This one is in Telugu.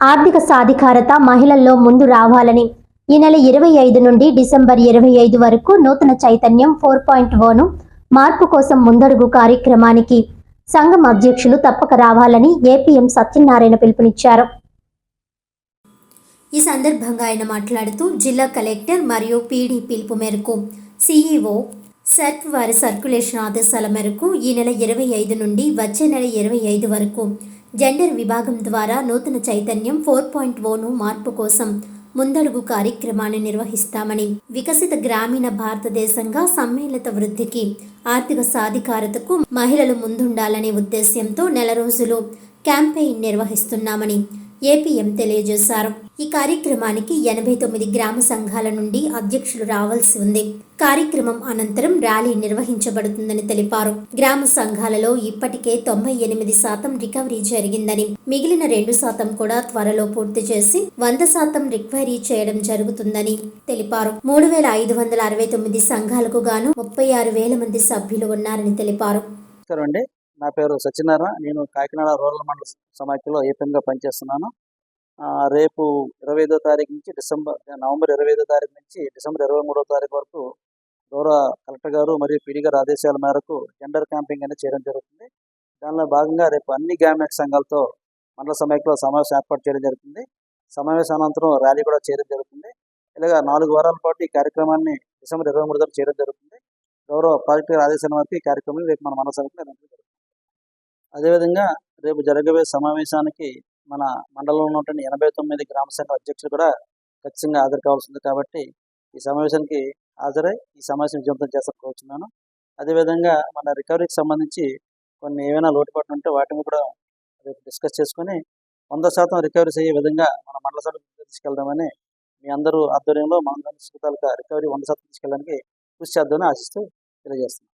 ఆర్థిక సాధికారత మహిళల్లో ముందు రావాలని ఈ నెల ఇరవై ఐదు నుండి డిసెంబర్ ఇరవై ఐదు వరకు నూతన చైతన్యం ఫోర్ పాయింట్ ఓను మార్పు కోసం ముందడుగు కార్యక్రమానికి సంఘం అధ్యక్షులు తప్పక రావాలని ఏపీఎం సత్యనారాయణ పిలుపునిచ్చారు. ఈ సందర్భంగా ఆయన మాట్లాడుతూ జిల్లా కలెక్టర్ మరియు పీడీ పిలుపు మేరకు సిఈఓ సర్ప్ వారి సర్క్యులేషన్ ఆదేశాల మేరకు ఈ నెల ఇరవై ఐదు నుండి వచ్చే నెల ఇరవై ఐదు వరకు జెండర్ విభాగం ద్వారా నూతన చైతన్యం ఫోర్ పాయింట్ ఓను మార్పు కోసం ముందడుగు కార్యక్రమాన్ని నిర్వహిస్తామని వికసిత గ్రామీణ భారతదేశంగా సమ్మేళిత వృద్ధికి ఆర్థిక సాధికారతకు మహిళలు ముందుండాలనే ఉద్దేశ్యంతో నెల రోజులు క్యాంపెయిన్ నిర్వహిస్తున్నామని ఏపీఎం తెలియజేశారు. ఈ కార్యక్రమానికి ఎనభై తొమ్మిది గ్రామ సంఘాల నుండి అధ్యక్షులు రావాల్సి ఉంది. కార్యక్రమం అనంతరం ర్యాలీ నిర్వహించబడుతుందని తెలిపారు. గ్రామ సంఘాలలో ఇప్పటికే తొంభై ఎనిమిది శాతం రికవరీ జరిగిందని మిగిలిన రెండు శాతం కూడా త్వరలో పూర్తి చేసి వంద శాతం రిక్వైరీ చేయడం జరుగుతుందని తెలిపారు. మూడు వేల ఐదు వందల అరవై తొమ్మిది సంఘాలకు గాను ముప్పై ఆరు వేల మంది సభ్యులు ఉన్నారని తెలిపారు. నా పేరు సత్యనారాయణ. నేను కాకినాడ రూరల్ మండల సమాఖ్యలో ఏపీఎంగా పనిచేస్తున్నాను. రేపు ఇరవై ఐదో తారీఖు నుంచి డిసెంబర్ నవంబర్ ఇరవై ఐదో తారీఖు నుంచి డిసెంబర్ ఇరవై మూడో తారీఖు వరకు గౌరవ కలెక్టర్ గారు మరియు పీడీ గారు ఆదేశాల మేరకు జెండర్ క్యాంపింగ్ అనేది చేయడం జరుగుతుంది. దానిలో భాగంగా రేపు అన్ని గ్రామీణ సంఘాలతో మండల సమాఖ్యలో సమావేశం ఏర్పాటు చేయడం జరుగుతుంది. సమావేశం అనంతరం ర్యాలీ కూడా చేయడం జరుగుతుంది. ఇలాగా నాలుగు వారాల పాటు ఈ కార్యక్రమాన్ని డిసెంబర్ ఇరవై మూడు దాకా చేయడం జరుగుతుంది. గౌరవ ప్రాజెక్టు ఆదేశాల వరకు ఈ కార్యక్రమం రేపు మన మండల జరుగుతుంది. అదేవిధంగా రేపు జరగబోయే సమావేశానికి మన మండలంలో ఉన్నటువంటి ఎనభై తొమ్మిది గ్రామ సంఘ అధ్యక్షులు కూడా ఖచ్చితంగా హాజరు కావాల్సింది కాబట్టి ఈ సమావేశానికి హాజరై ఈ సమావేశం విజయవంతం చేస్తాను కోరుచున్నాను అదేవిధంగా మన రికవరీకి సంబంధించి కొన్ని ఏమైనా లోటుపాట్లు ఉంటే వాటిని కూడా రేపు డిస్కస్ చేసుకొని వంద శాతం రికవరీస్ అయ్యే విధంగా మన మండల సభకు తీసుకెళ్దామని మీ అందరూ ఆధ్వర్యంలో మన రికవరీ వంద శాతం తీసుకెళ్ళడానికి కృషి చేద్దామని ఆశిస్తూ తెలియజేస్తున్నాను.